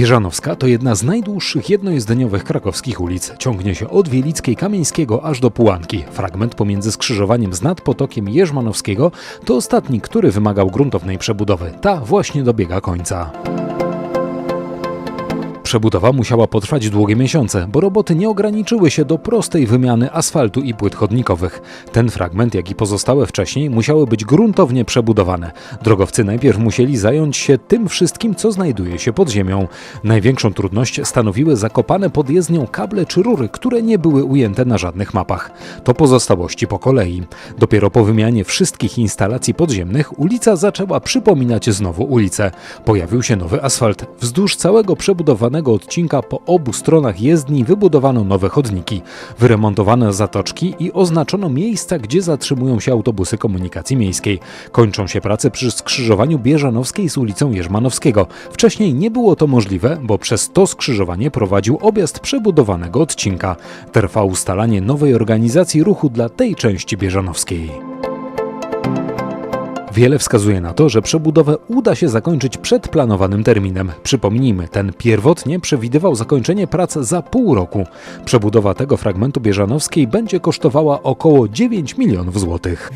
Bieżanowska to jedna z najdłuższych jednojezdniowych krakowskich ulic. Ciągnie się od Wielickiej Kamieńskiego aż do Pułanki. Fragment pomiędzy skrzyżowaniem z nadpotokiem Jerzmanowskiego to ostatni, który wymagał gruntownej przebudowy. Ta właśnie dobiega końca. Przebudowa musiała potrwać długie miesiące, bo roboty nie ograniczyły się do prostej wymiany asfaltu i płyt chodnikowych. Ten fragment, jak i pozostałe wcześniej, musiały być gruntownie przebudowane. Drogowcy najpierw musieli zająć się tym wszystkim, co znajduje się pod ziemią. Największą trudność stanowiły zakopane pod jezdnią kable czy rury, które nie były ujęte na żadnych mapach. To pozostałości po kolei. Dopiero po wymianie wszystkich instalacji podziemnych ulica zaczęła przypominać znowu ulicę. Pojawił się nowy asfalt. Wzdłuż całego przebudowanego odcinka po obu stronach jezdni wybudowano nowe chodniki, wyremontowano zatoczki i oznaczono miejsca, gdzie zatrzymują się autobusy komunikacji miejskiej. Kończą się prace przy skrzyżowaniu Bieżanowskiej z ulicą Jerzmanowskiego. Wcześniej nie było to możliwe, bo przez to skrzyżowanie prowadził objazd przebudowanego odcinka. Trwa ustalanie nowej organizacji ruchu dla tej części Bieżanowskiej. Wiele wskazuje na to, że przebudowę uda się zakończyć przed planowanym terminem. Przypomnijmy, ten pierwotnie przewidywał zakończenie prac za pół roku. Przebudowa tego fragmentu Bieżanowskiej będzie kosztowała około 9 milionów złotych.